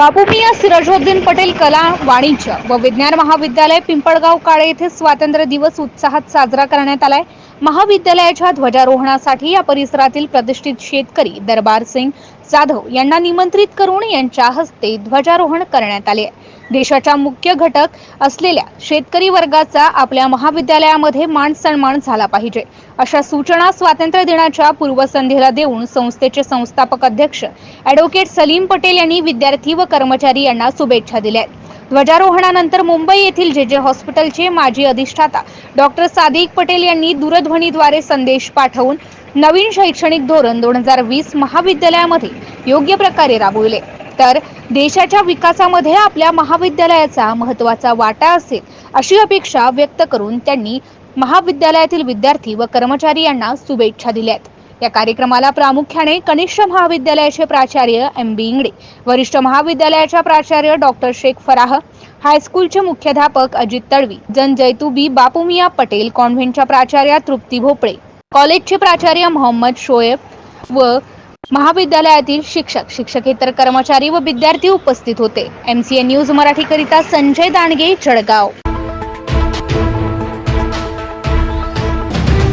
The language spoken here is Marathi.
बाबूमिया सिराजुद्दीन पटेल कला वाणिज्य व विज्ञान महाविद्यालय पिंपळगाव काळे येथे स्वातंत्र्य दिवस उत्साहात साजरा करण्यात आलाय. महाविद्यालयाच्या ध्वजारोहणासाठी या परिसरातील प्रतिष्ठित शेतकरी दरबार सिंग जाधव यांना निमंत्रित करून यांच्या हस्ते ध्वजारोहण करण्यात आले देशाचा मुख्य घटक असलेल्या शेतकरी वर्गाचा आपल्या महाविद्यालयामध्ये मान सन्मान झाला पाहिजे. अशा सूचना स्वातंत्र्य दिनाच्या पूर्वसंध्येला देऊन संस्थेचे संस्थापक अध्यक्ष ॲडव्होकेट सलीम पटेल यांनी विद्यार्थी व कर्मचारी यांना शुभेच्छा दिल्या ध्वजारोहणानंतर मुंबई येथील जे जे हॉस्पिटलचे माजी अधिष्ठाता डॉक्टर सादिक पटेल यांनी दूरध्वनीद्वारे संदेश पाठवून नवीन शैक्षणिक धोरण दोन हजार वीस महाविद्यालयामध्ये योग्य प्रकारे राबविले. तर देशाच्या विकासामध्ये आपल्या महाविद्यालयाचा महत्त्वाचा वाटा असेल अशी अपेक्षा व्यक्त करून त्यांनी महाविद्यालयातील विद्यार्थी व कर्मचारी यांना शुभेच्छा दिल्यात. या कार्यक्रमाला प्रामुख्याने कनिष्ठ महाविद्यालयाचे प्राचार्य एम बी इंगडे वरिष्ठ महाविद्यालयाच्या प्राचार्य डॉक्टर शेख फराह हायस्कूलचे मुख्याध्यापक अजित तडवी जन जैतुबी बापुमिया पटेल कॉन्व्हेंटच्या प्राचार्या तृप्ती भोपळे कॉलेजचे प्राचार्य मोहम्मद शोएब व महाविद्यालयातील शिक्षक शिक्षकेतर कर्मचारी व विद्यार्थी उपस्थित होते. एमसीए न्यूज मराठीकरिता संजय दांडगे जळगाव.